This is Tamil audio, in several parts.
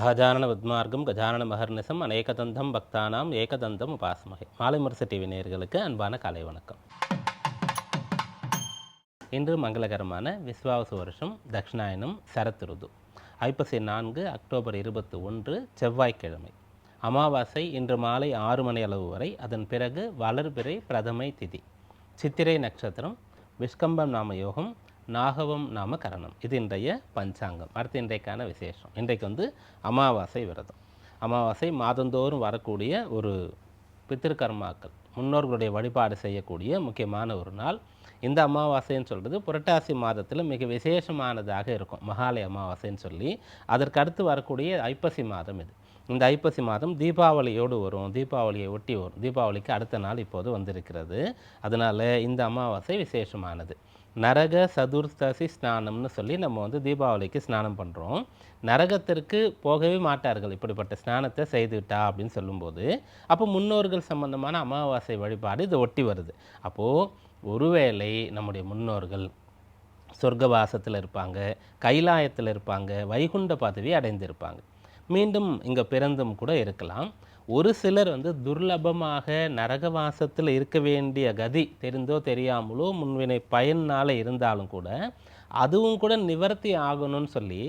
அகஜானன வித்மார்க்கம் கஜானன மகர்நிசம் அநேகதந்தம் பக்தானாம் ஏகதந்தம் உபாசமகை. மாலை முரசு டிவி நேர்களுக்கு அன்பான காலை வணக்கம். இன்று மங்களகரமான விஸ்வாவசு வருஷம் தக்ஷிணாயனம் சரத்ருது ஐப்பசி நான்கு அக்டோபர் இருபத்தி ஒன்று செவ்வாய்க்கிழமை. அமாவாசை இன்று மாலை ஆறு மணி அளவு வரை அதன் பிறகு வளர்பிறை பிரதமை திதி. சித்திரை நட்சத்திரம் விஷ்கம்பம் நாம யோகம் நாகவம் நாம கரணம். இது இன்றைய பஞ்சாங்கம். அடுத்து இன்றைக்கான விசேஷம். இன்றைக்கு வந்து அமாவாசை விரதம். அமாவாசை மாதந்தோறும் வரக்கூடிய ஒரு பித்திருக்கர்மாக்கள் முன்னோர்களுடைய வழிபாடு செய்யக்கூடிய முக்கியமான ஒரு நாள். இந்த அமாவாசைன்னு சொல்கிறது புரட்டாசி மாதத்தில் மிக விசேஷமானதாக இருக்கும். மகாலய அமாவாசைன்னு சொல்லி அதற்கு அடுத்து வரக்கூடிய ஐப்பசி மாதம் இது. இந்த ஐப்பசி மாதம் தீபாவளியோடு வரும். தீபாவளியை ஒட்டி வரும். தீபாவளிக்கு அடுத்த நாள் இப்போது வந்திருக்கிறது. அதனால் இந்த அமாவாசை விசேஷமானது. நரக சதுர்த்தசி ஸ்நானம்னு சொல்லி நம்ம வந்து தீபாவளிக்கு ஸ்நானம் பண்ணுறோம் நரகத்திற்கு போகவே மாட்டார்கள். இப்படிப்பட்ட ஸ்நானத்தை செய்துவிட்டா அப்படின்னு சொல்லும்போது அப்போ முன்னோர்கள் சம்பந்தமான அமாவாசை வழிபாடு இது ஒட்டி வருது. அப்போது ஒருவேளை நம்முடைய முன்னோர்கள் சொர்க்கவாசத்தில் இருப்பாங்க கைலாயத்தில் இருப்பாங்க வைகுண்ட பதவி அடைந்திருப்பாங்க. மீண்டும் இங்கே பிறந்தும் கூட இருக்கலாம். ஒரு சிலர் வந்து துர்லபமாக நரகவாசத்தில் இருக்க வேண்டிய கதி தெரிந்தோ தெரியாமலோ முன்வினை பயனால் இருந்தாலும் கூட அதுவும் கூட நிவர்த்தி ஆகணும்னு சொல்லி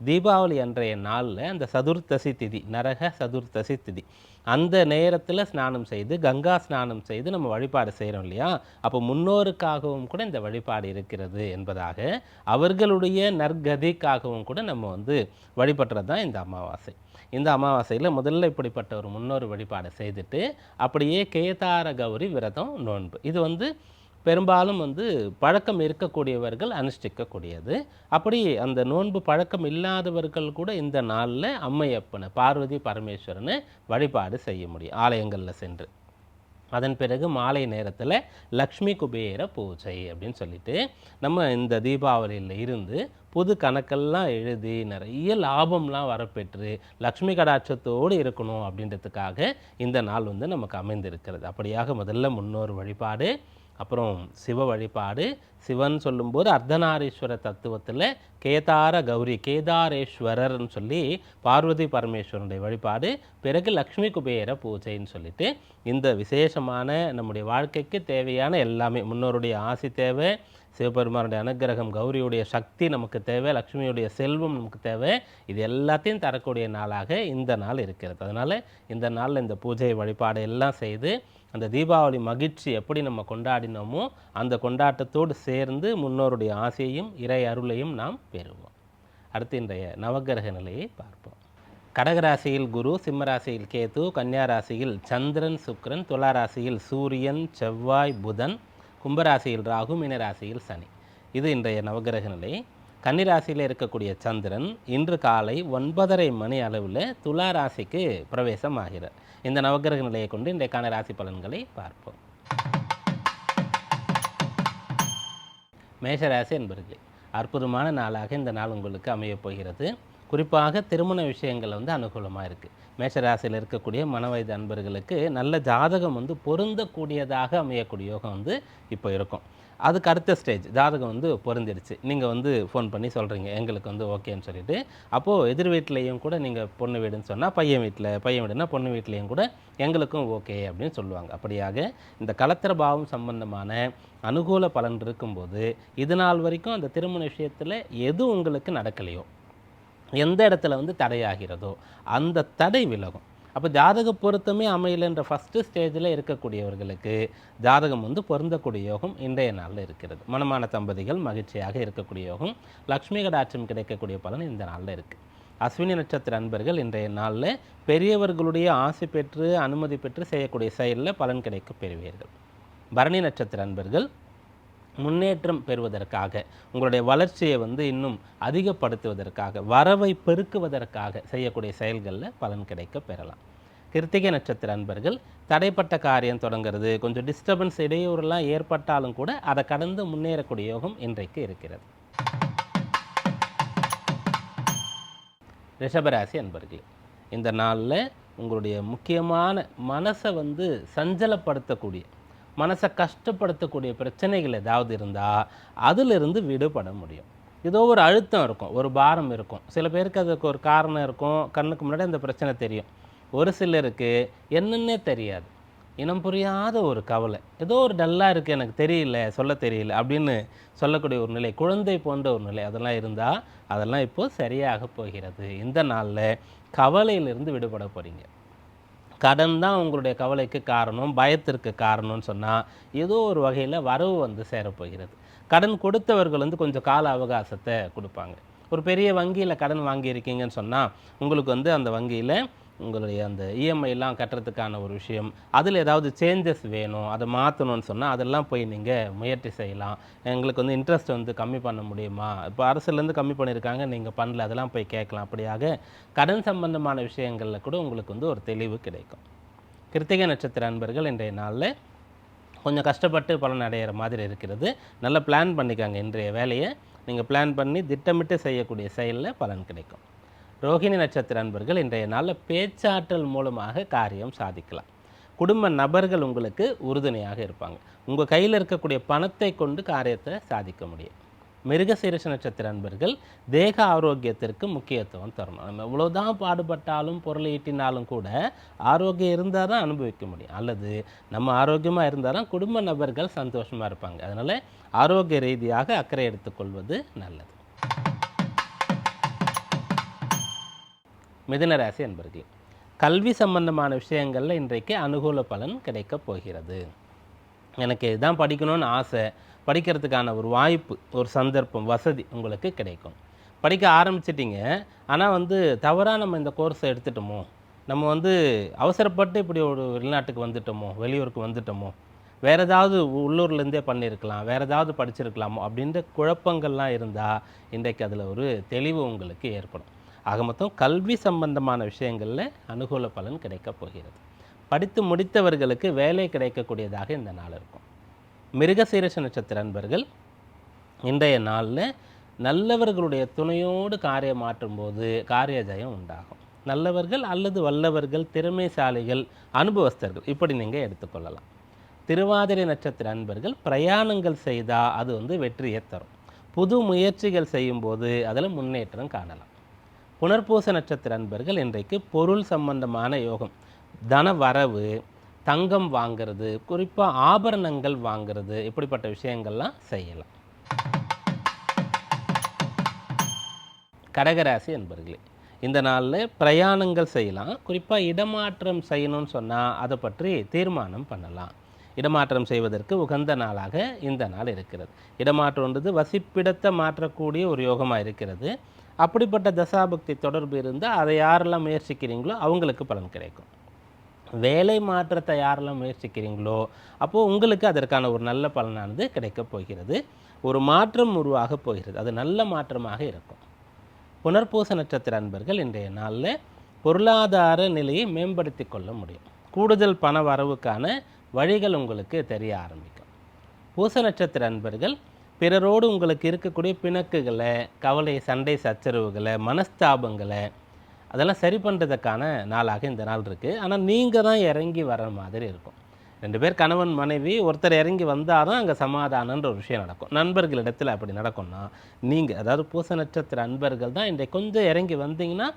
தீபாவளி அன்றைய நாளில் அந்த சதுர்த்தசி திதி நரக சதுர்த்தசி திதி. அந்த நேரத்தில் ஸ்நானம் செய்து கங்கா ஸ்நானம் செய்து நம்ம வழிபாடு செய்கிறோம் இல்லையா? அப்போ முன்னோருக்காகவும் கூட இந்த வழிபாடு இருக்கிறது என்பதாக அவர்களுடைய நற்கதிக்காகவும் கூட நம்ம வந்து வழிபடுறது தான் இந்த அமாவாசை. இந்த அமாவாசையில் முதல்ல இப்படிப்பட்ட ஒரு முன்னோர் வழிபாடு செய்துட்டு அப்படியே கேதார கௌரி விரதம் நோன்பு. இது வந்து பெரும்பாலும் வந்து பழக்கம் இருக்கக்கூடியவர்கள் அனுஷ்டிக்கக்கூடியது. அப்படி அந்த நோன்பு பழக்கம் இல்லாதவர்கள் கூட இந்த நாளில் அம்மையப்பனை பார்வதி பரமேஸ்வரனை வழிபாடு செய்ய முடியும் ஆலயங்களில் சென்று. அதன் பிறகு மாலை நேரத்தில் லக்ஷ்மி குபேர பூஜை அப்படின்னு சொல்லிட்டு நம்ம இந்த தீபாவளியில் இருந்து புது கணக்கெல்லாம் எழுதி நிறைய லாபம்லாம் வரப்பெற்று லக்ஷ்மி கடாட்சத்தோடு இருக்கணும் அப்படின்றதுக்காக இந்த நாள் வந்து நமக்கு அமைந்திருக்கிறது. அப்படியாக முதல்ல முன்னோர் வழிபாடு அப்புறம் சிவ வழிபாடு. சிவன் சொல்லும்போது அர்த்தநாரீஸ்வர தத்துவத்தில் கேதார கௌரி கேதாரேஸ்வரர்னு சொல்லி பார்வதி பரமேஸ்வரனுடைய வழிபாடு. பிறகு லக்ஷ்மி குபேர பூஜைன்னு சொல்லிட்டு இந்த விசேஷமான நம்முடைய வாழ்க்கைக்கு தேவையான எல்லாமே முன்னோருடைய ஆசி தேவை சிவபெருமானுடைய அனுகிரகம் கௌரியுடைய சக்தி நமக்கு தேவை லக்ஷ்மியுடைய செல்வம் நமக்கு தேவை. இது எல்லாத்தையும் தரக்கூடிய நாளாக இந்த நாள் இருக்கிறது. அதனால் இந்த நாளில் இந்த பூஜை வழிபாடு எல்லாம் செய்து அந்த தீபாவளி மகிழ்ச்சி எப்படி நம்ம கொண்டாடினோமோ அந்த கொண்டாட்டத்தோடு சேர்ந்து முன்னோருடைய ஆசையும் இறை அருளையும் நாம் பெறுவோம். அடுத்து இன்றைய நவகிரக நிலையை பார்ப்போம். கடகராசியில் குரு சிம்மராசியில் கேது கன்னியாராசியில் சந்திரன் சுக்ரன் துளாராசியில் சூரியன் செவ்வாய் புதன் கும்பராசியில் ராகு மீனராசியில் சனி. இது இன்றைய நவகிரக நிலை. கன்னிராசியில் இருக்கக்கூடிய சந்திரன் இன்று காலை ஒன்பதரை மணி அளவில் துலா ராசிக்கு பிரவேசம் ஆகிறார் இந்த நவகிரக நிலையை கொண்டு இன்றைக்கான ராசி பலன்களை பார்ப்போம். மேஷராசி என்பர்களே அற்புதமான நாளாக இந்த நாள் உங்களுக்கு அமையப் போகிறது. குறிப்பாக திருமண விஷயங்கள் வந்து அனுகூலமாக இருக்குது மேஷராசியில் இருக்கக்கூடிய மனவயது அன்பர்களுக்கு நல்ல ஜாதகம் வந்து பொருந்தக்கூடியதாக அமையக்கூடிய யோகம் வந்து இப்போ இருக்கும். அதுக்கு அடுத்த ஸ்டேஜ் ஜாதகம் வந்து பொருந்திடுச்சு நீங்கள் வந்து ஃபோன் பண்ணி சொல்கிறீங்க எங்களுக்கு வந்து ஓகேன்னு சொல்லிட்டு. அப்போது எதிர் வீட்லேயும் கூட நீங்கள் பொண்ணு வீடுன்னு சொன்னால் பையன் வீட்டில் பையன் வீடுனா பொண்ணு வீட்லேயும் கூட எங்களுக்கும் ஓகே அப்படின்னு சொல்லுவாங்க. அப்படியாக இந்த கலத்திர பாவம் சம்பந்தமான அனுகூல பலன் இருக்கும்போது இது நாள் வரைக்கும் அந்த திருமண விஷயத்தில் எது உங்களுக்கு நடக்கலையோ எந்த இடத்துல வந்து தடையாகிறதோ அந்த தடை விலகும். அப்போ ஜாதக பொருத்தமே அமையலன்ற ஃபஸ்ட்டு ஸ்டேஜில் இருக்கக்கூடியவர்களுக்கு ஜாதகம் வந்து பொருந்தக்கூடிய யோகம் இன்றைய நாளில் இருக்கிறது. மனமான தம்பதிகள் மகிழ்ச்சியாக இருக்கக்கூடிய யோகம் லக்ஷ்மி கடாட்சம் கிடைக்கக்கூடிய பலன் இந்த நாளில் இருக்குது அஸ்வினி நட்சத்திர அன்பர்கள் இன்றைய நாளில் பெரியவர்களுடைய ஆசை பெற்று அனுமதி பெற்று செய்யக்கூடிய செயலில் பலன் கிடைக்க பெறுவீர்கள். பரணி நட்சத்திர அன்பர்கள் முன்னேற்றம் பெறுவதற்காக உங்களுடைய வளர்ச்சியை வந்து இன்னும் அதிகப்படுத்துவதற்காக வரவை பெருக்குவதற்காக செய்யக்கூடிய செயல்களில் பலன் கிடைக்க பெறலாம். கிருத்திகை நட்சத்திர அன்பர்கள் தடைப்பட்ட காரியம் தொடங்குறது கொஞ்சம் டிஸ்டர்பன்ஸ் இடையூறுலாம் ஏற்பட்டாலும் கூட அதை கடந்து முன்னேறக்கூடிய யோகம் இன்றைக்கு இருக்கிறது. ரிஷபராசி அன்பர்களே இந்த நாளில் உங்களுடைய முக்கியமான மனசை வந்து சஞ்சலப்படுத்தக்கூடிய மனசை கஷ்டப்படுத்தக்கூடிய பிரச்சனைகள் ஏதாவது இருந்தால் அதிலிருந்து விடுபட முடியும். ஏதோ ஒரு அழுத்தம் இருக்கும் ஒரு பாரம் இருக்கும். சில பேருக்கு அதுக்கு ஒரு காரணம் இருக்கும். கண்ணுக்கு முன்னாடி அந்த பிரச்சனை தெரியும். ஒரு சிலருக்கு என்னென்னே தெரியாது. இனம் புரியாத ஒரு கவலை. ஏதோ ஒரு டல்லாக இருக்குது எனக்கு தெரியல சொல்ல தெரியல அப்படின்னு சொல்லக்கூடிய ஒரு நிலை குழந்தை போன்ற ஒரு நிலை அதெல்லாம் இருந்தால் அதெல்லாம் இப்போது சரியாக போகிறது. இந்த நாளில் கவலையிலிருந்து விடுபட போகிறீங்க கடன் தான் உங்களுடைய கவலைக்கு காரணம் பயத்திற்கு காரணம்னு சொன்னால் ஏதோ ஒரு வகையில் வரவு வந்து சேரப்போகிறது. கடன் கொடுத்தவர்கள் வந்து கொஞ்சம் கால அவகாசத்தை கொடுப்பாங்க. ஒரு பெரிய வங்கியில் கடன் வாங்கியிருக்கீங்கன்னு சொன்னால் உங்களுக்கு வந்து அந்த வங்கியில் உங்களுடைய அந்த இஎம்ஐலாம் கட்டுறதுக்கான ஒரு விஷயம். அதில் ஏதாவது சேஞ்சஸ் வேணும் அதை மாற்றணும்னு சொன்னால் அதெல்லாம் போய் நீங்கள் முயற்சி செய்யலாம். எங்களுக்கு வந்து இன்ட்ரெஸ்ட் வந்து கம்மி பண்ண முடியுமா? இப்போ அரசுலேருந்து கம்மி பண்ணியிருக்காங்க நீங்கள் பண்ணல அதெல்லாம் போய் கேட்கலாம். அப்படியாக கடன் சம்பந்தமான விஷயங்களில் கூட உங்களுக்கு வந்து ஒரு தெளிவு கிடைக்கும். கிருத்திகை நட்சத்திர அன்பர்கள் இன்றைய நாளில் கொஞ்சம் கஷ்டப்பட்டு பலன் அடைகிற மாதிரி இருக்கிறது. நல்லா பிளான் பண்ணிக்கோங்க. இன்றைய வேலையை நீங்கள் பிளான் பண்ணி திட்டமிட்டு செய்யக்கூடிய செயலில் பலன் கிடைக்கும். ரோகிணி நட்சத்திர அன்பர்கள் இன்றைய நாளில் பேச்சாற்றல் மூலமாக காரியம் சாதிக்கலாம். குடும்ப நபர்கள் உங்களுக்கு உறுதுணையாக இருப்பாங்க. உங்கள் கையில் இருக்கக்கூடிய பணத்தை கொண்டு காரியத்தை சாதிக்க முடியும். மிருகசீரிஷ நட்சத்திர அன்பர்கள் தேக ஆரோக்கியத்திற்கு முக்கியத்துவம் தரணும். நம்ம இவ்வளோதான் பாடுபட்டாலும் பொருளை ஈட்டினாலும் கூட ஆரோக்கியம் இருந்தால் தான் அனுபவிக்க முடியும். அல்லது நம்ம ஆரோக்கியமாக இருந்தால் தான் குடும்ப நபர்கள் சந்தோஷமாக இருப்பாங்க. அதனால் ஆரோக்கிய ரீதியாக அக்கறை எடுத்துக்கொள்வது நல்லது. மிதுன ராசி கல்வி சம்பந்தமான விஷயங்களில் இன்றைக்கு அனுகூல பலன் கிடைக்கப் போகிறது. எனக்கு இதுதான் படிக்கணும்னு ஆசை. படிக்கிறதுக்கான ஒரு வாய்ப்பு ஒரு சந்தர்ப்பம் வசதி உங்களுக்கு கிடைக்கும். படிக்க ஆரம்பிச்சிட்டிங்க. ஆனால் வந்து தவறாக நம்ம இந்த கோர்ஸை எடுத்துட்டோமோ? நம்ம வந்து அவசரப்பட்டு இப்படி ஒரு வெளிநாட்டுக்கு வந்துட்டோமோ? வெளியூருக்கு வந்துட்டோமோ? வேறு ஏதாவது உள்ளூர்லேருந்தே பண்ணியிருக்கலாம். வேறு ஏதாவது படிச்சிருக்கலாமோ? அப்படின்ற குழப்பங்கள்லாம் இருந்தால் இன்றைக்கு அதில் ஒரு தெளிவு உங்களுக்கு ஏற்படும். ஆக மொத்தம் கல்வி சம்பந்தமான விஷயங்களில் அனுகூல பலன் கிடைக்கப் போகிறது. படித்து முடித்தவர்களுக்கு வேலை கிடைக்கக்கூடியதாக இந்த நாள் இருக்கும். மிருகசீரச நட்சத்திர அன்பர்கள் இன்றைய நாளில் நல்லவர்களுடைய துணையோடு காரியம் மாற்றும்போது காரிய ஜயம் உண்டாகும். நல்லவர்கள் அல்லது வல்லவர்கள் திறமைசாலிகள் அனுபவஸ்தர்கள் இப்படி நீங்கள் எடுத்துக்கொள்ளலாம். திருவாதிரை நட்சத்திர அன்பர்கள் பிரயாணங்கள் செய்தால் அது வந்து வெற்றியை தரும். புது முயற்சிகள் செய்யும்போது அதில் முன்னேற்றம் காணலாம். புனர்பூச நட்சத்திர அன்பர்கள் இன்றைக்கு பொருள் சம்பந்தமான யோகம். தன வரவு தங்கம் வாங்கிறது குறிப்பாக ஆபரணங்கள் வாங்கிறது இப்படிப்பட்ட விஷயங்கள்லாம் செய்யலாம். கடகராசி அன்பர்களே இந்த நாளில் பிரயாணங்கள் செய்யலாம். குறிப்பாக இடமாற்றம் செய்யணும்னு சொன்னால் அதை பற்றி தீர்மானம் பண்ணலாம். இடமாற்றம் செய்வதற்கு உகந்த நாளாக இந்த நாள் இருக்கிறது. இடமாற்றம்ன்றது வசிப்பிடத்தை மாற்றக்கூடிய ஒரு யோகமாக இருக்கிறது. அப்படிப்பட்ட தசாபக்தி தொடர்பு இருந்தால் அதை யாரெல்லாம் முயற்சிக்கிறீங்களோ அவங்களுக்கு பலன் கிடைக்கும். வேலை மாற்றத்தை யாரெல்லாம் முயற்சிக்கிறீங்களோ அப்போது உங்களுக்கு அதற்கான ஒரு நல்ல பலனானது கிடைக்கப் போகிறது. ஒரு மாற்றம் உருவாக போகிறது. அது நல்ல மாற்றமாக இருக்கும். புனர்பூச நட்சத்திர அன்பர்கள் இன்றைய நாளில் பொருளாதார நிலையை மேம்படுத்தி கொள்ள முடியும். கூடுதல் பண வரவுக்கான வழிகள் உங்களுக்கு தெரிய ஆரம்பிக்கும். பூச நட்சத்திர அன்பர்கள் பிறரோடு உங்களுக்கு இருக்கக்கூடிய பிணக்குகளை கவலை சண்டை சச்சரவுகளை மனஸ்தாபங்களை அதெல்லாம் சரி பண்ணுறதுக்கான நாளாக இந்த நாள் இருக்குது ஆனால் நீங்கள் தான் இறங்கி வர மாதிரி இருக்கும். ரெண்டு பேர் கணவன் மனைவி ஒருத்தர் இறங்கி வந்தால் தான் அங்கே சமாதானன்ற ஒரு விஷயம் நடக்கும். நண்பர்களிடத்தில் அப்படி நடக்கும்னா நீங்கள் அதாவது பூச நட்சத்திர அன்பர்கள் தான் இன்றைக்கு கொஞ்சம் இறங்கி வந்தீங்கன்னா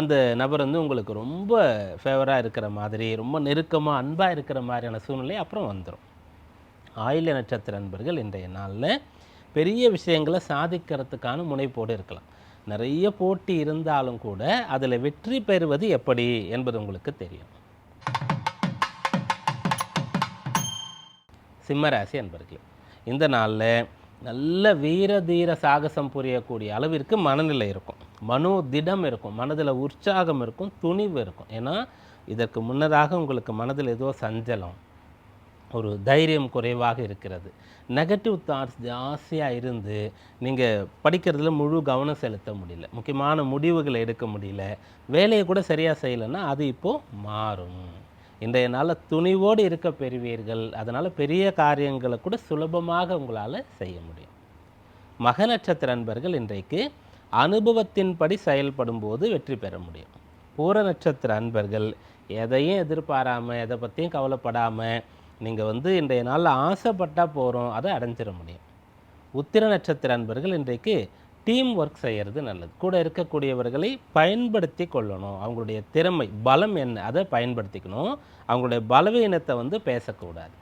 அந்த நபர் வந்து உங்களுக்கு ரொம்ப ஃபேவராக இருக்கிற மாதிரி ரொம்ப நெருக்கமாக அன்பாக இருக்கிற மாதிரியான சூழ்நிலை அப்புறம் வந்துடும் ஆயில்ய நட்சத்திர அன்பர்கள் இன்றைய நாளில் பெரிய விஷயங்களை சாதிக்கிறதுக்கான முனைப்போடு இருக்கலாம். நிறைய போட்டி இருந்தாலும் கூட அதில் வெற்றி பெறுவது எப்படி என்பது உங்களுக்கு தெரியும். சிம்மராசி அன்பர்களே இந்த நாளில் நல்ல வீர தீர சாகசம் புரியக்கூடிய அளவிற்கு மனநிலை இருக்கும். மனோ திடம் இருக்கும் மனதில் உற்சாகம் இருக்கும் துணிவு இருக்கும். ஏன்னா இதற்கு முன்னதாக உங்களுக்கு மனதில் ஏதோ சஞ்சலம் ஒரு தைரியம் குறைவாக இருக்கிறது. நெகட்டிவ் தாட்ஸ் ஜாஸ்தியாக இருந்து நீங்கள் படிக்கிறதுல முழு கவனம் செலுத்த முடியல. முக்கியமான முடிவுகளை எடுக்க முடியல. வேலையை கூட சரியாக செய்யலைன்னா அது இப்போது மாறும். இன்றைய நாளில் துணிவோடு இருக்க பெறுவீர்கள். அதனால் பெரிய காரியங்களை கூட சுலபமாக உங்களால் செய்ய முடியும். மக நட்சத்திர அன்பர்கள் இன்றைக்கு அனுபவத்தின்படி செயல்படும் போது வெற்றி பெற முடியும். பூர நட்சத்திர அன்பர்கள் எதையும் எதிர்பாராமல் எதை பற்றியும் கவலைப்படாமல் நீங்கள் வந்து இன்றைய நாளில் ஆசைப்பட்டால் போகிறோம் அதை அடைஞ்சிட முடியும். உத்திர நட்சத்திர அன்பர்கள் இன்றைக்கு டீம் ஒர்க் செய்கிறது நல்லது. கூட இருக்கக்கூடியவர்களை பயன்படுத்தி கொள்ளணும். அவங்களுடைய திறமை பலம் என்ன அதை பயன்படுத்திக்கணும். அவங்களுடைய பலவீனத்தை வந்து பேசக்கூடாது.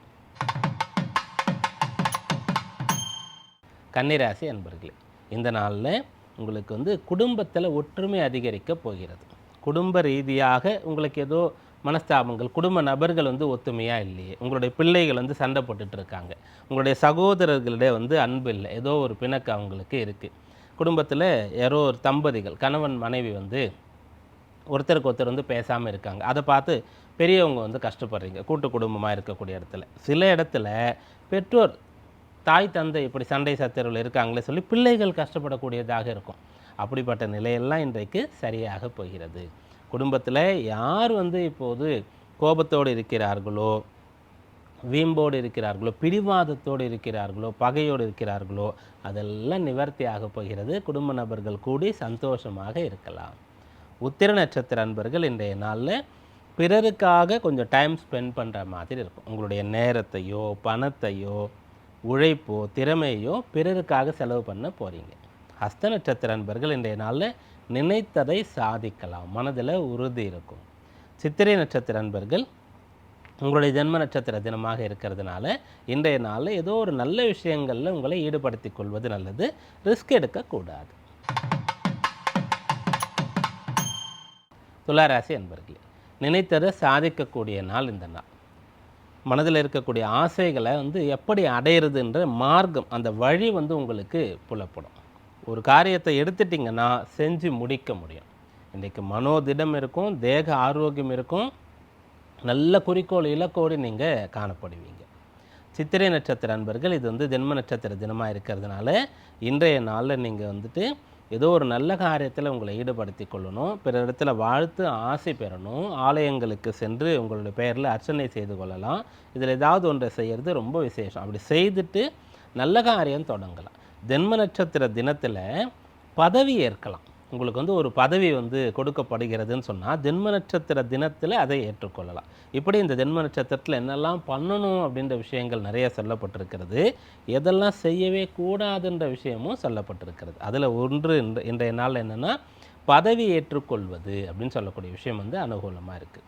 கன்னிராசி அன்பர்களே இந்த நாளில் உங்களுக்கு வந்து குடும்பத்தில் ஒற்றுமை அதிகரிக்க போகிறது. குடும்ப ரீதியாக உங்களுக்கு ஏதோ மனஸ்தாபங்கள் குடும்ப நபர்கள் வந்து ஒத்துமையாக இல்லையே. உங்களுடைய பிள்ளைகள் வந்து சண்டை போட்டுட்டு இருக்காங்க உங்களுடைய சகோதரர்களிடையே வந்து அன்பு இல்லை. ஏதோ ஒரு பிணக்கு அவங்களுக்கு இருக்குது குடும்பத்தில் யாரோ ஒரு தம்பதிகள் கணவன் மனைவி வந்து ஒருத்தருக்கு ஒருத்தர் வந்து பேசாமல் இருக்காங்க. அதை பார்த்து பெரியவங்க வந்து கஷ்டப்படுறீங்க. கூட்டு குடும்பமாக இருக்கக்கூடிய இடத்துல. சில இடத்துல பெற்றோர் தாய் தந்தை இப்படி சண்டை சத்திரவில் இருக்காங்களே சொல்லி பிள்ளைகள் கஷ்டப்படக்கூடியதாக இருக்கும். அப்படிப்பட்ட நிலையெல்லாம் இன்றைக்கு சரியாக போகிறது. குடும்பத்தில் யார் வந்து இப்போது கோபத்தோடு இருக்கிறார்களோ வீம்போடு இருக்கிறார்களோ பிடிவாதத்தோடு இருக்கிறார்களோ பகையோடு இருக்கிறார்களோ அதெல்லாம் நிவர்த்தி ஆகப் போகிறது. குடும்ப நபர்கள் கூடி சந்தோஷமாக இருக்கலாம். உத்திர நட்சத்திர அன்பர்கள் இன்றைய நாளில் பிறருக்காக கொஞ்சம் டைம் ஸ்பெண்ட் பண்ணுற மாதிரி இருக்கும். உங்களுடைய நேரத்தையோ பணத்தையோ உழைப்போ திறமையோ பிறருக்காக செலவு பண்ண போகிறீங்க ஹஸ்த நட்சத்திர அன்பர்கள் இன்றைய நாளில் நினைத்ததை சாதிக்கலாம். மனதில் உறுதி இருக்கும். சித்திரை நட்சத்திர அன்பர்கள் உங்களுடைய ஜென்ம நட்சத்திர தினமாக இருக்கிறதுனால இன்றைய நாளில் ஏதோ ஒரு நல்ல விஷயங்களில் உங்களை ஈடுபடுத்திக் கொள்வது நல்லது. ரிஸ்க் எடுக்கக்கூடாது துளாராசி அன்பர்களே நினைத்ததை சாதிக்கக்கூடிய நாள் இந்த நாள். மனதில் இருக்கக்கூடிய ஆசைகளை வந்து எப்படி அடையிறதுன்ற மார்க்கம் அந்த வழி வந்து உங்களுக்கு புலப்படும். ஒரு காரியத்தை எடுத்துட்டிங்கன்னா செஞ்சு முடிக்க முடியும். இன்றைக்கு மனோதிடம் இருக்கும் தேக ஆரோக்கியம் இருக்கும். நல்ல குறிக்கோள் இலக்கோடு நீங்கள் காணப்படுவீங்க. சித்திரை நட்சத்திர அன்பர்கள் இது வந்து ஜென்ம நட்சத்திர தினமாக இருக்கிறதுனால இன்றைய நாளில் நீங்கள் வந்துட்டு ஏதோ ஒரு நல்ல காரியத்தில் உங்களை ஈடுபடுத்தி கொள்ளணும். பிற இடத்துல வாழ்த்து ஆசை பெறணும். ஆலயங்களுக்கு சென்று உங்களுடைய பெயரில் அர்ச்சனை செய்து கொள்ளலாம். இதில் ஏதாவது ஒன்றை செய்கிறது ரொம்ப விசேஷம். அப்படி செய்துட்டு நல்ல காரியம் தொடங்கலாம். ஜென்ம நட்சத்திர தினத்தில் பதவி ஏற்கலாம். உங்களுக்கு வந்து ஒரு பதவி வந்து கொடுக்கப்படுகிறதுன்னு சொன்னால் ஜென்ம நட்சத்திர தினத்தில் அதை ஏற்றுக்கொள்ளலாம். இப்படி இந்த ஜென்ம நட்சத்திரத்தில் என்னெல்லாம் பண்ணணும் அப்படின்ற விஷயங்கள் நிறைய சொல்லப்பட்டிருக்கிறது. எதெல்லாம் செய்யவே கூடாதுன்ற விஷயமும் சொல்லப்பட்டிருக்கிறது. அதில் ஒன்று இன்ற இன்றைய நாள் என்னென்னா பதவி ஏற்றுக்கொள்வது அப்படின்னு சொல்லக்கூடிய விஷயம் வந்து அனுகூலமாக இருக்குது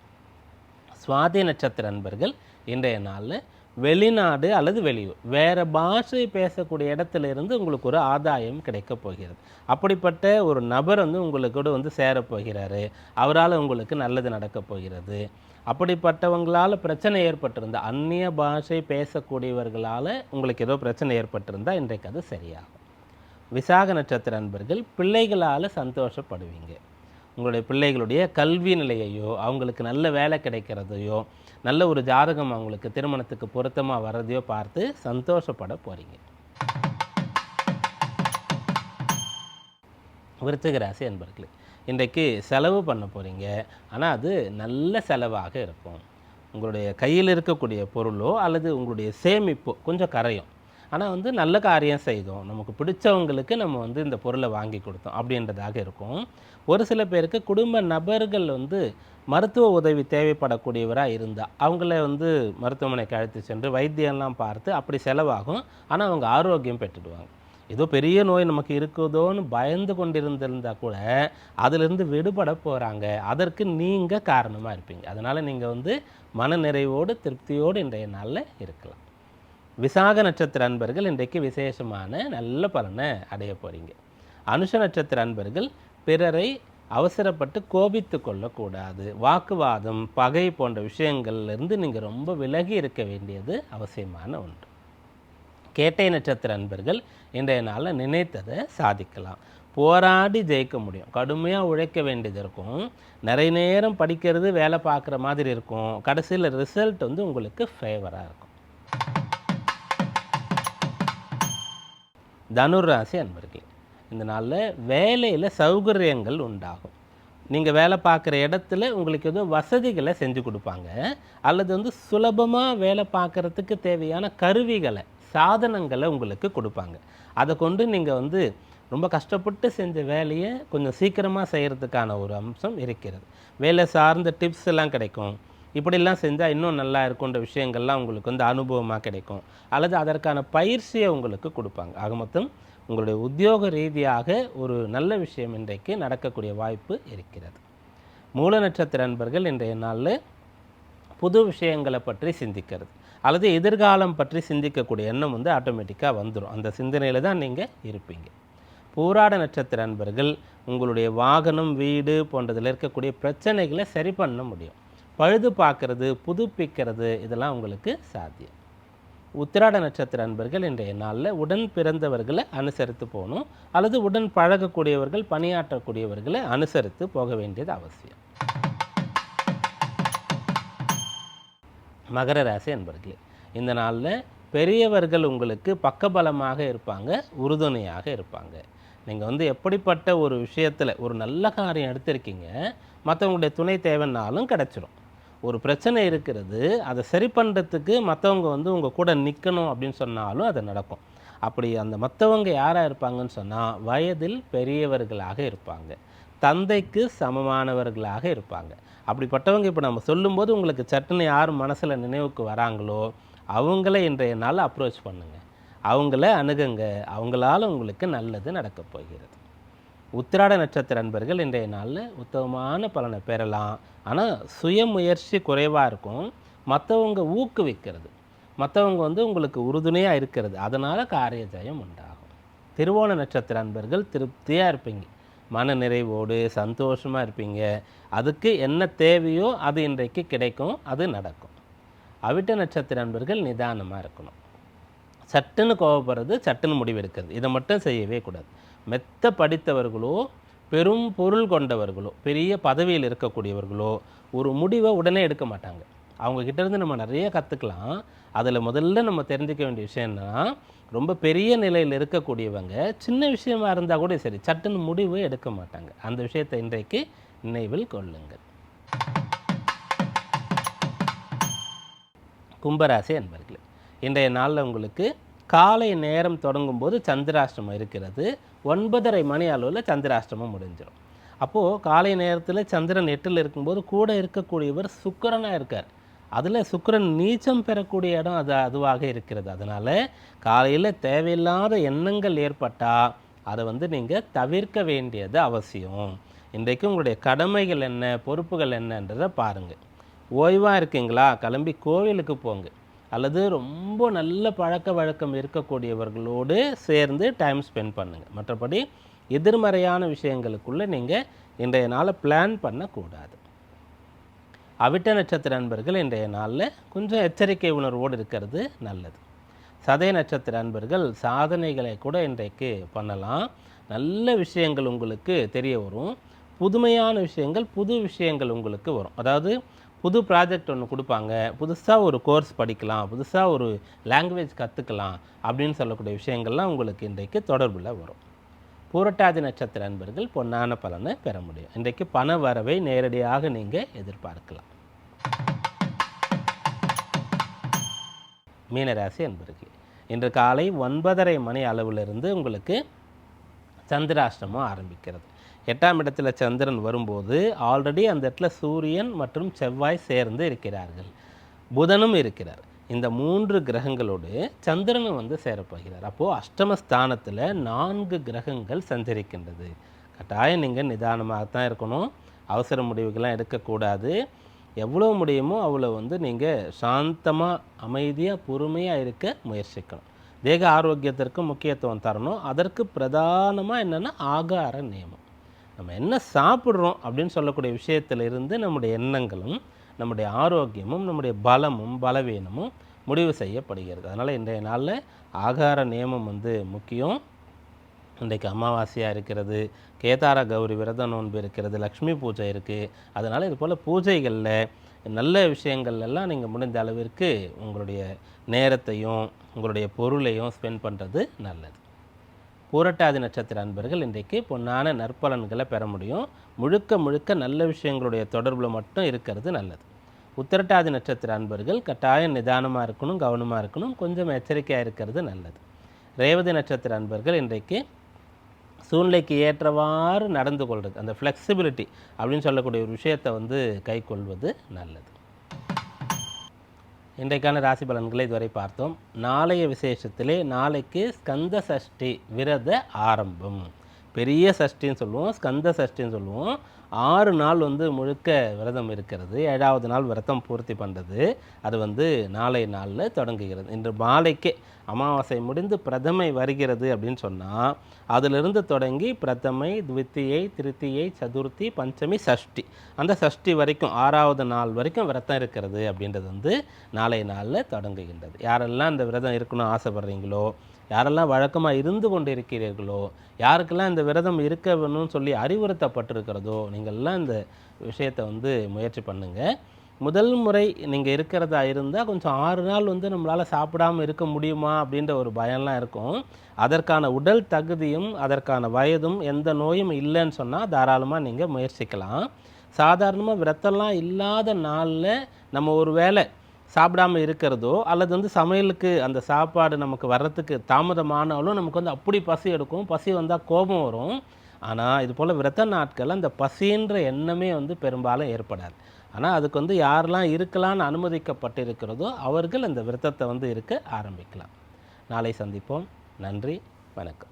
சுவாதி நட்சத்திர நண்பர்கள் இன்றைய நாளில் வெளிநாடு அல்லது வெளியூர். வேறு பாஷை பேசக்கூடிய இடத்துல இருந்து உங்களுக்கு ஒரு ஆதாயம் கிடைக்க போகிறது. அப்படிப்பட்ட ஒரு நபர் வந்து உங்களுக்கு கூட வந்து சேரப்போகிறாரு அவரால் உங்களுக்கு நல்லது நடக்கப் போகிறது. அப்படிப்பட்டவங்களால் பிரச்சனை ஏற்பட்டிருந்தால் அந்நிய பாஷை பேசக்கூடியவர்களால் உங்களுக்கு ஏதோ பிரச்சனை ஏற்பட்டிருந்தால் இன்றைக்கு அது சரியாகும். விசாக நட்சத்திர நண்பர்கள் பிள்ளைகளால் சந்தோஷப்படுவீங்க. உங்களுடைய பிள்ளைகளுடைய கல்வி நிலையையோ அவங்களுக்கு நல்ல வேலை கிடைக்கிறதையோ நல்ல ஒரு ஜாதகம் அவங்களுக்கு திருமணத்துக்கு பொருத்தமாக வர்றதையோ பார்த்து சந்தோஷப்பட போகிறீங்க விருச்சிக ராசி அன்பர்களே இன்றைக்கு செலவு பண்ண போகிறீங்க ஆனால் அது நல்ல செலவாக இருக்கும். உங்களுடைய கையில் இருக்கக்கூடிய பொருளோ அல்லது உங்களுடைய சேமிப்போ கொஞ்சம் கரையும். ஆனால் வந்து நல்ல காரியம் செய்தோம். நமக்கு பிடிச்சவங்களுக்கு நம்ம வந்து இந்த பொருளை வாங்கி கொடுத்தோம் அப்படின்றதாக இருக்கும். ஒரு சில பேருக்கு குடும்ப நபர்கள் வந்து மருத்துவ உதவி தேவைப்படக்கூடியவராக இருந்தால் அவங்கள வந்து மருத்துவமனைக்கு அழைத்து சென்று வைத்தியம்லாம் பார்த்து அப்படி செலவாகும். ஆனால் அவங்க ஆரோக்கியம் பெற்றுடுவாங்க. ஏதோ பெரிய நோய் நமக்கு இருக்குதோன்னு பயந்து கொண்டிருந்திருந்தால் கூட அதிலிருந்து விடுபட போகிறாங்க அதற்கு நீங்கள் காரணமாக இருப்பீங்க. அதனால் நீங்கள் வந்து மனநிறைவோடு திருப்தியோடு இன்றைய நாளில் இருக்கலாம். விசாக நட்சத்திர அன்பர்கள் இன்றைக்கு விசேஷமான நல்ல பலனை அடைய போகிறீங்க அனுஷ நட்சத்திர அன்பர்கள் பிறரை அவசரப்பட்டு கோபித்து கொள்ளக்கூடாது. வாக்குவாதம் பகை போன்ற விஷயங்கள்லேருந்து நீங்கள் ரொம்ப விலகி இருக்க வேண்டியது அவசியமான ஒன்று. கேட்டை நட்சத்திர அன்பர்கள் இன்றைய நாளில் நினைத்ததை சாதிக்கலாம். போராடி ஜெயிக்க முடியும். கடுமையாக உழைக்க வேண்டியது இருக்கும். நிறைய நேரம் படிக்கிறது வேலை பார்க்குற மாதிரி இருக்கும். கடைசியில் ரிசல்ட் வந்து உங்களுக்கு ஃபேவராக இருக்கும். தனுர் ராசி அன்பர்களே இந்த நாளில் வேலையில் சௌகரியங்கள் உண்டாகும். நீங்கள் வேலை பார்க்குற இடத்துல உங்களுக்கு எதுவும் வசதிகளை செஞ்சு கொடுப்பாங்க. அல்லது வந்து சுலபமாக வேலை பார்க்குறதுக்கு தேவையான கருவிகளை சாதனங்களை உங்களுக்கு கொடுப்பாங்க. அதை கொண்டு நீங்கள் வந்து ரொம்ப கஷ்டப்பட்டு செஞ்ச வேலையை கொஞ்சம் சீக்கிரமாக செய்கிறதுக்கான ஒரு அம்சம் இருக்கிறது. வேலை சார்ந்த டிப்ஸ் எல்லாம் கிடைக்கும். இப்படிலாம் செஞ்சால் இன்னும் நல்லா இருக்குன்ற விஷயங்கள்லாம் உங்களுக்கு வந்து அனுபவமாக கிடைக்கும். அல்லது அதற்கான பயிற்சியை உங்களுக்கு கொடுப்பாங்க. ஆக மொத்தம் உங்களுடைய உத்தியோக ரீதியாக ஒரு நல்ல விஷயம் இன்றைக்கு நடக்கக்கூடிய வாய்ப்பு இருக்கிறது. மூல நட்சத்திர அன்பர்கள் இன்றைய நாளில் புது விஷயங்களை பற்றி சிந்திக்கிறது. அல்லது எதிர்காலம் பற்றி சிந்திக்கக்கூடிய எண்ணம் வந்து ஆட்டோமேட்டிக்காக வந்துடும் அந்த சிந்தனையில் தான் நீங்கள் இருப்பீங்க. பூராட நட்சத்திர அன்பர்கள் உங்களுடைய வாகனம் வீடு போன்றதில் இருக்கக்கூடிய பிரச்சனைகளை சரி பண்ண முடியும். பழுது பார்க்கறது புதுப்பிக்கிறது இதெல்லாம் உங்களுக்கு சாத்தியம். உத்திராட நட்சத்திர அன்பர்கள் இன்றைய நாளில் உடன் பிறந்தவர்களை அனுசரித்து போகணும். அல்லது உடன் பழகக்கூடியவர்கள் பணியாற்றக்கூடியவர்களை அனுசரித்து போக வேண்டியது அவசியம். மகர ராசி அன்பர்களே இந்த நாளில் பெரியவர்கள் உங்களுக்கு பக்கபலமாக இருப்பாங்க உறுதுணையாக இருப்பாங்க. நீங்கள் வந்து எப்படிப்பட்ட ஒரு விஷயத்தில் ஒரு நல்ல காரியம் எடுத்திருக்கீங்க மற்றவங்களுடைய துணை தேவைன்னாலும் கிடச்சிரும். ஒரு பிரச்சனை இருக்கிறது அதை சரி பண்ணுறதுக்கு மற்றவங்க வந்து உங்கள் கூட நிற்கணும் அப்படின்னு சொன்னாலும் அது நடக்கும். அப்படி அந்த மற்றவங்க யாராக இருப்பாங்கன்னு சொன்னால் வயதில் பெரியவர்களாக இருப்பாங்க. தந்தைக்கு சமமானவர்களாக இருப்பாங்க. அப்படிப்பட்டவங்க இப்போ நம்ம சொல்லும்போது உங்களுக்கு சட்டுன்னு யார் மனசில் நினைவுக்கு வராங்களோ அவங்கள இன்றைய நாள் அப்ரோச் பண்ணுங்கள் அவங்கள அணுகுங்க. அவங்களால உங்களுக்கு நல்லது நடக்கப் போகிறது. உத்திராட நட்சத்திர நண்பர்கள் இன்றைய நாளில் உத்தமமான பலனை பெறலாம். ஆனால் சுயமுயற்சி குறைவாக இருக்கும். மற்றவங்க ஊக்குவிக்கிறது. மற்றவங்க வந்து உங்களுக்கு உறுதுணையாக இருக்கிறது. அதனால் காரிய ஜெயம் உண்டாகும். திருவோண நட்சத்திர அன்பர்கள் திருப்தியாக இருப்பீங்க. மன நிறைவோடு சந்தோஷமாக இருப்பீங்க. அதுக்கு என்ன தேவையோ அது இன்றைக்கு கிடைக்கும் அது நடக்கும். அவிட்ட நட்சத்திர அன்பர்கள் நிதானமாக இருக்கணும். சட்டுன்னு கோவப்படுறது சட்டுன்னு முடிவெடுக்கிறது. இதை மட்டும் செய்யவே கூடாது. மெத்த படித்தவர்களோ பெரும் பொருள் கொண்டவர்களோ பெரிய பதவியில் இருக்கக்கூடியவர்களோ ஒரு முடிவை உடனே எடுக்க மாட்டாங்க. அவங்கக்கிட்ட இருந்து நம்ம நிறைய கற்றுக்கலாம் அதில் முதல்ல நம்ம தெரிஞ்சுக்க வேண்டிய விஷயம் என்னென்னா ரொம்ப பெரிய நிலையில் இருக்கக்கூடியவங்க சின்ன விஷயமா இருந்தால் கூட சரி சட்டுன்னு முடிவு எடுக்க மாட்டாங்க. அந்த விஷயத்தை இன்றைக்கு நினைவில் கொள்ளுங்கள். கும்பராசி அன்பர்களே இன்றைய நாளில் உங்களுக்கு காலை நேரம் தொடங்கும்போது சந்திராஷ்டமம் இருக்கிறது. ஒன்பதரை மணி அளவில் சந்திராஷ்டமம் முடிஞ்சிடும். அப்போது காலை நேரத்தில் சந்திரன் எட்டில் இருக்கும்போது கூட இருக்கக்கூடியவர் சுக்கரனாக இருக்கார். அதில் சுக்கரன் நீச்சம் பெறக்கூடிய இடம் அது அதுவாக இருக்கிறது. அதனால் காலையில் தேவையில்லாத எண்ணங்கள் ஏற்பட்டால் அதை வந்து நீங்கள் தவிர்க்க வேண்டியது அவசியம். இன்றைக்கு உங்களுடைய கடமைகள் என்ன பொறுப்புகள் என்னன்றதை பாருங்கள் ஓய்வாக இருக்கீங்களா? கிளம்பி கோவிலுக்கு போங்க. அல்லது ரொம்ப நல்ல பழக்க வழக்கம் இருக்கக்கூடியவர்களோடு சேர்ந்து டைம் ஸ்பெண்ட் பண்ணுங்கள் மற்றபடி எதிர்மறையான விஷயங்களுக்குள்ளே நீங்கள் இன்றைய நாளை பிளான் பண்ணக்கூடாது. அவிட்ட நட்சத்திர அன்பர்கள் இன்றைய நாளில் கொஞ்சம் எச்சரிக்கை உணர்வோடு இருக்கிறது நல்லது. சதய நட்சத்திர அன்பர்கள் சாதனைகளை கூட இன்றைக்கு பண்ணலாம். நல்ல விஷயங்கள் உங்களுக்கு தெரிய வரும். புதுமையான விஷயங்கள் புது விஷயங்கள் உங்களுக்கு வரும். அதாவது புது ப்ராஜெக்ட் ஒன்று கொடுப்பாங்க. புதுசாக ஒரு கோர்ஸ் படிக்கலாம் புதுசாக ஒரு லாங்குவேஜ் கற்றுக்கலாம் அப்படின்னு சொல்லக்கூடிய விஷயங்கள்லாம் உங்களுக்கு இன்றைக்கு தொடர்பில் வரும். பூரட்டாதி நட்சத்திர அன்பர்கள் பொன்னான பலனை பெற முடியும். இன்றைக்கு பண வரவை நேரடியாக நீங்கள் எதிர்பார்க்கலாம். மீனராசி அன்பர்கள் இன்று காலை ஒன்பதரை மணி அளவிலிருந்து உங்களுக்கு சந்திராஷ்டமம் ஆரம்பிக்கிறது. எட்டாம் இடத்துல சந்திரன் வரும்போது ஆல்ரெடி அந்த இடத்துல சூரியன் மற்றும் செவ்வாய் சேர்ந்து இருக்கிறார்கள். புதனும் இருக்கிறார். இந்த மூன்று கிரகங்களோடு சந்திரனும் வந்து சேரப்போகிறார். அப்போது அஷ்டமஸ்தானத்தில் நான்கு கிரகங்கள் சஞ்சரிக்கின்றது. கட்டாயம் நீங்கள் நிதானமாக தான் இருக்கணும். அவசர முடிவுகள்லாம் எடுக்கக்கூடாது. எவ்வளோ முடியுமோ அவ்வளோ வந்து நீங்கள் சாந்தமாக அமைதியாக பொறுமையாக இருக்க முயற்சிக்கணும். தேக ஆரோக்கியத்திற்கு முக்கியத்துவம் தரணும். அதற்கு பிரதானமாக என்னென்னா ஆகார நியமம். நம்ம என்ன சாப்பிட்றோம் அப்படின்னு சொல்லக்கூடிய விஷயத்தில் இருந்து நம்முடைய எண்ணங்களும் நம்முடைய ஆரோக்கியமும் நம்முடைய பலமும் பலவீனமும் முடிவு செய்யப்படுகிறது. அதனால் இன்றைய நாளில் ஆகார நியமம் வந்து முக்கியம். இன்றைக்கு அமாவாசையாக இருக்கிறது கேதார கௌரி விரத நோன்பு இருக்கிறது லக்ஷ்மி பூஜை இருக்குது அதனால் இது போல் பூஜைகளில் நல்ல விஷயங்கள் எல்லாம் நீங்கள் முடிந்த அளவிற்கு உங்களுடைய நேரத்தையும் உங்களுடைய பொருளையும் ஸ்பெண்ட் பண்ணுறது நல்லது. பூரட்டாதி நட்சத்திர அன்பர்கள் இன்றைக்கு பொன்னான நற்பலன்களை பெற முடியும். முழுக்க முழுக்க நல்ல விஷயங்களுடைய தொடர்பில் மட்டும் இருக்கிறது நல்லது. உத்திரட்டாதி நட்சத்திர அன்பர்கள் கட்டாயம் நிதானமாக இருக்கணும் கவனமாக இருக்கணும் கொஞ்சம் எச்சரிக்கையாக இருக்கிறது நல்லது. ரேவதி நட்சத்திர அன்பர்கள் இன்றைக்கு சூழ்நிலைக்கு ஏற்றவாறு நடந்து கொள்வது அந்த ஃப்ளெக்சிபிலிட்டி அப்படின்னு சொல்லக்கூடிய ஒரு விஷயத்தை வந்து கைக்கொள்வது நல்லது. இன்றைக்கான ராசி பலன்களை இதுவரை பார்த்தோம். நாளைய விசேஷத்திலே நாளைக்கு ஸ்கந்த சஷ்டி விரத ஆரம்பம். பெரிய சஷ்டின்னு சொல்லுவோம் ஸ்கந்த சஷ்டின்னு சொல்லுவோம். ஆறு நாள் வந்து முழுக்க விரதம் இருக்கிறது. ஏழாவது நாள் விரதம் பூர்த்தி பண்ணுறது அது வந்து நாளை நாளில் தொடங்குகிறது. இன்று மாலைக்கே அமாவாசை முடிந்து பிரதமை வருகிறது அப்படின்னு சொன்னால் அதிலிருந்து தொடங்கி பிரதமை துவித்தியை திருத்தியை சதுர்த்தி பஞ்சமி சஷ்டி. அந்த சஷ்டி வரைக்கும் ஆறாவது நாள் வரைக்கும் விரதம் இருக்கிறது அப்படின்றது வந்து நாளை நாளில் தொடங்குகின்றது. யாரெல்லாம் இந்த விரதம் இருக்கணும் ஆசைப்படுறீங்களோ யாரெல்லாம் வழக்கமாக இருந்து கொண்டு இருக்கிறீர்களோ யாருக்கெல்லாம் இந்த விரதம் இருக்க வேணும்னு சொல்லி அறிவுறுத்தப்பட்டிருக்கிறதோ நீங்கள்லாம் இந்த விஷயத்தை வந்து முயற்சி பண்ணுங்கள் முதல் முறை நீங்கள் இருக்கிறதா இருந்தால் கொஞ்சம் ஆறு நாள் வந்து நம்மளால் சாப்பிடாம இருக்க முடியுமா அப்படின்ற ஒரு பயம்லாம் இருக்கும். அதற்கான உடல் தகுதியும் அதற்கான வயதும் எந்த நோயும் இல்லைன்னு சொன்னால் தாராளமாக நீங்கள் முயற்சிக்கலாம். சாதாரணமாக விரத்தெல்லாம் இல்லாத நாளில் நம்ம ஒரு வேளை சாப்பிடாம இருக்கிறதோ அல்லது வந்து சமையலுக்கு அந்த சாப்பாடு நமக்கு வர்றதுக்கு தாமதமானாலும் நமக்கு வந்து அப்படி பசி எடுக்கும். பசி வந்தால் கோபம் வரும். ஆனால் இது போல் விரத நாட்களில் அந்த பசின்ற எண்ணமே வந்து பெரும்பாலும் ஏற்படாது. ஆனால் அதுக்கு வந்து யாரெல்லாம் இருக்கலாம்னு அனுமதிக்கப்பட்டிருக்கிறதோ அவர்கள் இந்த விரதத்தை வந்து இருக்க ஆரம்பிக்கலாம். நாளை சந்திப்போம். நன்றி. வணக்கம்.